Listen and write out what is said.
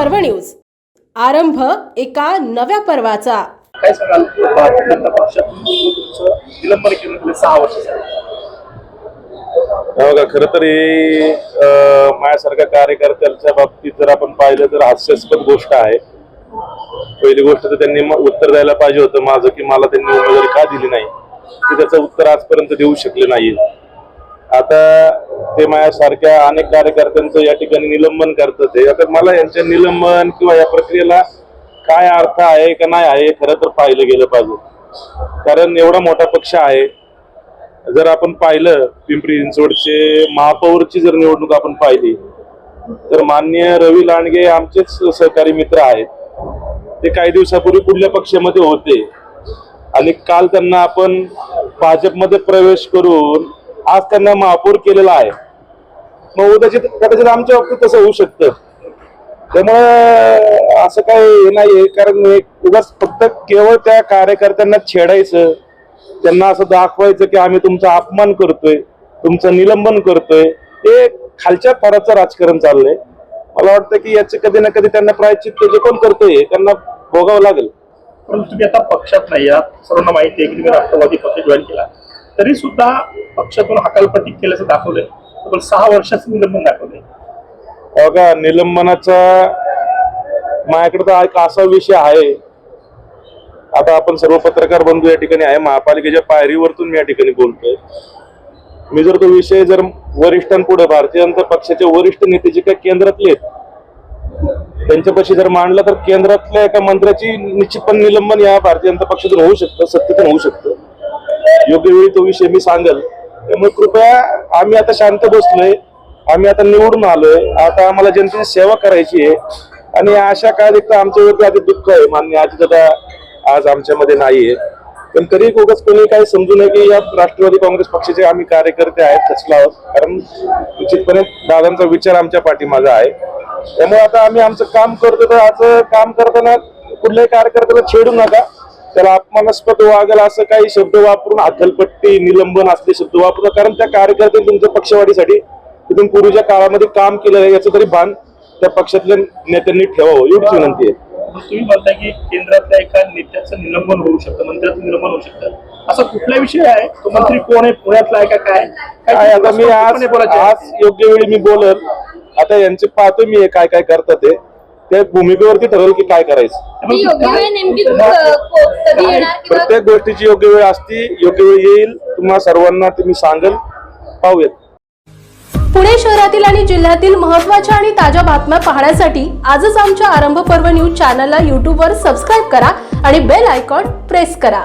पर्व न्यूज. आरंभ एका नव्या पर्वाचा. काय सांगाल? भारतीय जनता पक्षातून तुमचं निलंबन केलं गेले सहा वर्ष झाली. हे बघा खर तर हे अं, माझ्यासारख्या कार्यकर्त्यांच्या बाबतीत जर आपण पाहिलं तर हास्यास्पद गोष्ट आहे. पहिली गोष्ट तर त्यांनी म- उत्तर द्यायला पाहिजे होतं माझं की मला त्यांनी उमेदवारी का दिली नाही? ते त्याचं उत्तर आजपर्यंत देऊ शकले नाही आता ते माझ्यासारख्या अनेक कार्यकर्त्यांचं या ठिकाणी निलंबन करतं ते. आता मला यांच्या निलंबन किंवा या प्रक्रियेला काय अर्थ आहे का नाही आहे खरं तर पाहिलं गेलं पाहिजे. कारण एवढा मोठा पक्ष आहे. जर आपण पाहिलं पिंपरी चिंचवडचे महापौरची जर निवडणूक आपण पाहिली तर मान्य रवी लांडगे आमचेच सहकारी मित्र आहेत. ते काही दिवसापूर्वी कुठल्या पक्षामध्ये होते. आणि काल त्यांना आपण भाजपमध्ये प्रवेश करून आज त्यांना महापौर केलेला आहे. मग उद्याचित कदाचित आमच्या बाबतीत तसं होऊ शकतं. त्यामुळे असं काय हे नाहीये. कारण उगाच फक्त केवळ त्या कार्यकर्त्यांना छेडायचं. त्यांना असं दाखवायचं की आम्ही तुमचा अपमान करतोय तुमचं निलंबन करतोय. हे खालच्या थराचं राजकारण चाललंय. मला वाटतं की याचे कधी ना कधी त्यांना प्रायचित जे कोण करतोय त्यांना भोगावं लागेल. परंतु तुम्ही आता पक्षात नाही आहात. सर्वांना माहिती आहे की तुम्ही राष्ट्रवादी पक्ष जॉईन केला. तरी सुद्धा पक्षातून हकालपट्टी केल्याचं दाखवलंय. तब्बल सहा वर्षाचं निलंबन दाखवलंय. बघा निलंबनाचा माझ्याकडे तर एक असा विषय आहे. आता आपण सर्व पत्रकार बंधू या ठिकाणी आहे. महापालिकेच्या पायरीवरतून मी या ठिकाणी बोलतोय. मी जर तो विषय जर वरिष्ठांपुढे भारतीय जनता पक्षाचे वरिष्ठ नेते जे काही केंद्रातले आहेत त्यांच्यापाशी जर मांडला तर केंद्रातल्या एका मंत्र्याची निश्चितपणे निलंबन या भारतीय जनता पक्षातून होऊ शकतं सत्तेतून होऊ शकतं. योग्य वेळी तो विषय मी सांगेल. त्यामुळे कृपया आम्ही आता शांत बसलोय. आम्ही आता निवडून आलोय. आता आम्हाला जनतेची सेवा करायची आहे. आणि अशा काळात एक तर आमच्यावरती आधी दुःख आहे. मान्य आजी दादा आज आमच्यामध्ये नाहीये. पण तरी उगाच कोणी काही समजू नये की या राष्ट्रवादी काँग्रेस पक्षाचे आम्ही कार्यकर्ते आहेत कसला आहोत. कारण निश्चितपणे दादांचा विचार आमच्या पाठीमागा आहे. त्यामुळे आता आम्ही आमचं काम करतो तर आज काम करताना कुठल्याही कार्यकर्त्याला छेडू नका. त्याला अपमानास्पद वागेल असं काही शब्द वापरून हकलपट्टी निलंबन असले शब्द वापरू नका. कारण त्या कार्यकर्त्यांनी तुमच्या पक्षवाढीसाठी तिथून पूर्वीच्या काळामध्ये काम केलं याचं तरी भान त्या पक्षातल्या नेत्यांनी ठेवावं एवढीच विनंती आहे. तुम्ही म्हणताय की केंद्रातल्या एका नेत्याचं निलंबन होऊ शकतं मंत्र्याचं निलंबन होऊ शकतं. असा कुठला विषय आहे? तो मंत्री कोण आहे? पुण्यातला आहे का काय? काय आता मी आज योग्य वेळी मी बोलल. आता यांचे पाहतो मी काय काय करतात ते. त्या भूमिकेवरती ठरवलं की काय करायचं. ती योग्य वेळ नेमकी तू क- को- कधी येणार किंवा प्रत्येक गोष्टीची योग्य वेळ असती योग्य वेळ येईल तुम्हा सर्वांना ते मी सांगेल. पाहूयात. पुणे शहरातील आणि जिल्ह्यातील महत्त्वाच्या आणि ताज्या बातम्या पाहण्यासाठी आजच आमच्या आरंभ पर्व न्यूज चॅनलला यूट्यूबवर सबस्क्राईब करा आणि बेल आयकॉन प्रेस करा.